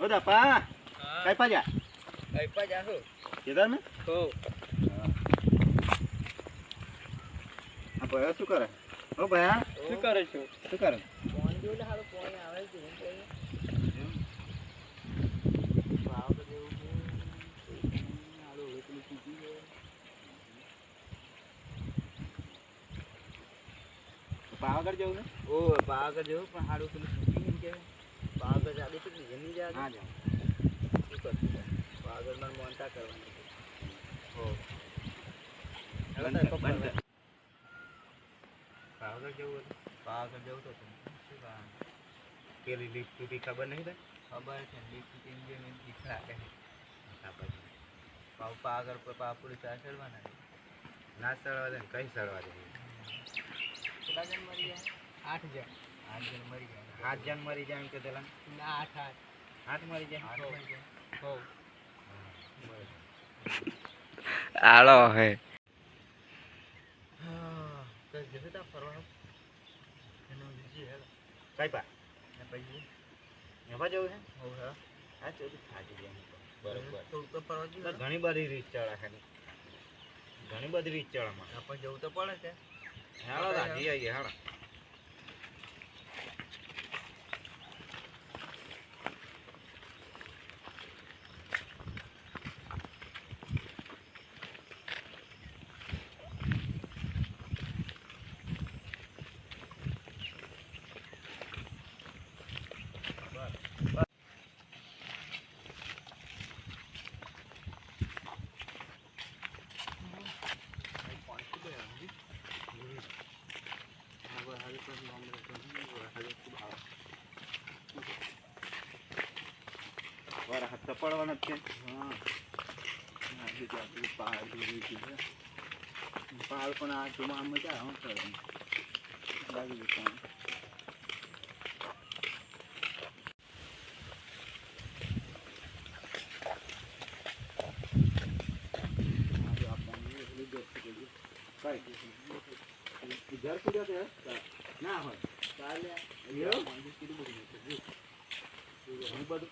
ઓ દાપા કઈ પાજા કઈ પા જાહો કેદાર ને? હો. આ ભયા શું કરે? ઓ ભયા શું કરે છો? શું કરે? ફોન જોઈને હારો ફોન આવે છે હાલો પાવાગઢ જવું ને? ઓ પાવાગઢ જવું પણ હાડું પેલું કે? પાવાગઢ જાડે તો જમી જાય હા જાઉં શું કરશું પાવાગઢમાં મોનતા કરવાની છે હો હેલો બંધ તાર કર, બંધ પપ્પા પાવાગઢ જવું હતું પાવાગઢ જવું તો હતું. શું કરવાનું પેલી લીફ તૂટી ખબર નહીં ભાઈ ખબર છે લીફ ટીમ જે મેં દીખા કે આ પછી પાવ પાવાગઢ પર પાપડી ચા ચડવાના છે. ના સળવા દે ને કઈ સળવા દે કેટલા જણ મરી ગયા આઠ જણ આઠ જણ મરી ગયા હાથ જણ મરી જાય એમ કે પેલા ના આઠ આઠ હાથ મરી જાય આઠ મરી હો આળો હે. છે? જાય ઘણી બધી રીત ચડે ખાલી ઘણી બધી રીત ચડે આપણે જવું તો પડે છે હેડો રાજી આવીએ હાલો. પડવાનો જ છે હા આજે તો આપણું પહાડ જોઈ છે પહાડ પણ આ ચોમાસામાં મજા આવે ચડવાની લાગી જશે કઈ ઘર કુદ્યા તે ના હોય ચાલે એવું? કેટલું બધું છે ઘણું બધું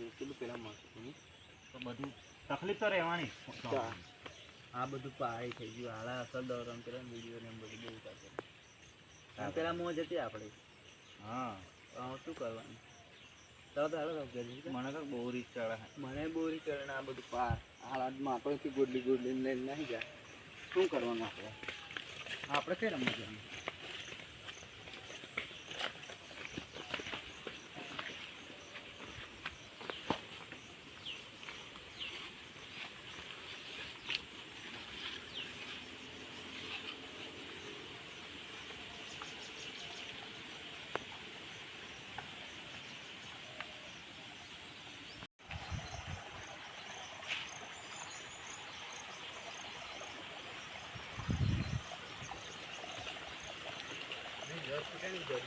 આજે કેટલું પેલા મળતું તો બધું તકલીફ તો રહેવાની. આ બધું પહાડી થઈ ગયું. હાલા અસર દોરણ પેલા વીડિયો ને બધું બહુ થશે પેલા મોજ હતી આપણે હા. શું કરવાનું? તરત હાલો જઈએ. મને તો બહુ ચડે મને બોરી ચડે આ બધું પા હાલ માટોથી ગોડલી ગોડલી લઈને નહીં જાય. શું કરવાનું આપણે? આપણે કઈ રમવા જવાનું કઈ હા એ ઘડી ઘેર ફૂટ્યા છે હે? હા એ આ ઘર કહેવાય આ તો ઘર કેમ તા એવું હે તા મને તો ખબર જ નહીં હવે મસ્ત થઈ ગયું ને જે વાત કરી હા, બરાબર. કેટલો ખર્ચો છે?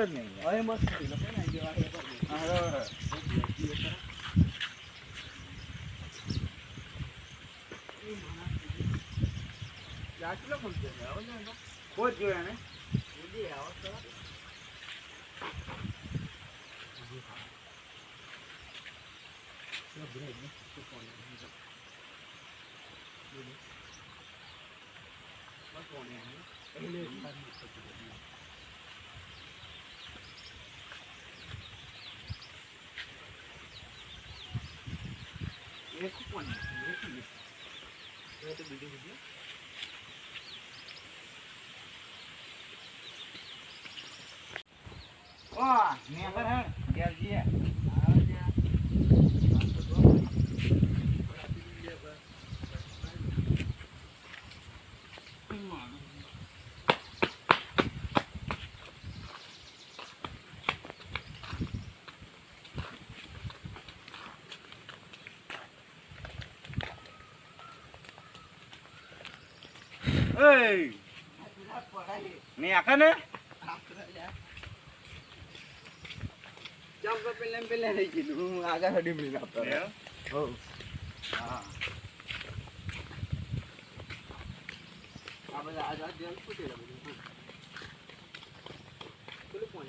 જ નહીં કોઈ જોયા ને બીજી આવો તો એક કોણ એક મિનિટ. ઓહ, નેબર હે, એય. નહીં આખા ને? ચાંપા પેલા ને પેલા રહી ગયું હું આગળ હડી મળી આપતો? હો હા. આ બધા આજ આજ જલ ફૂટેલા બધું. પેલું કોણ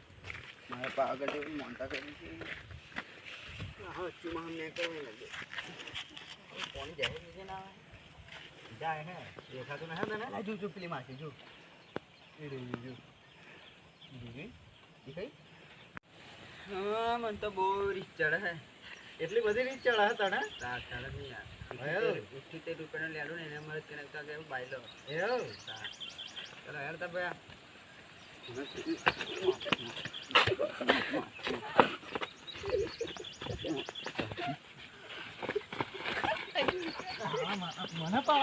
મારે પાવાગઢ જવું મોનતા કર્યું છે. હા વચ્ચેમાં અમને કહું લાગે. કોણ જાય? છે ના જાય હે. દેખાતું નહીં તને આ જો જો પેલી માસી જો. એ રહી જો. દેખાઈ હા મને તો બહુ રીત ચડે હે. એટલી બધી રીત ચડા હે તને તાર ચડે નહીં? યાર. ઇઠ્ઠીતેર રૂપિયાનો લેડો ને એને મળે તેને કાંક એવું બાયલો એવું? ચલો યાર તા ભાઈ หัวหน้าปอ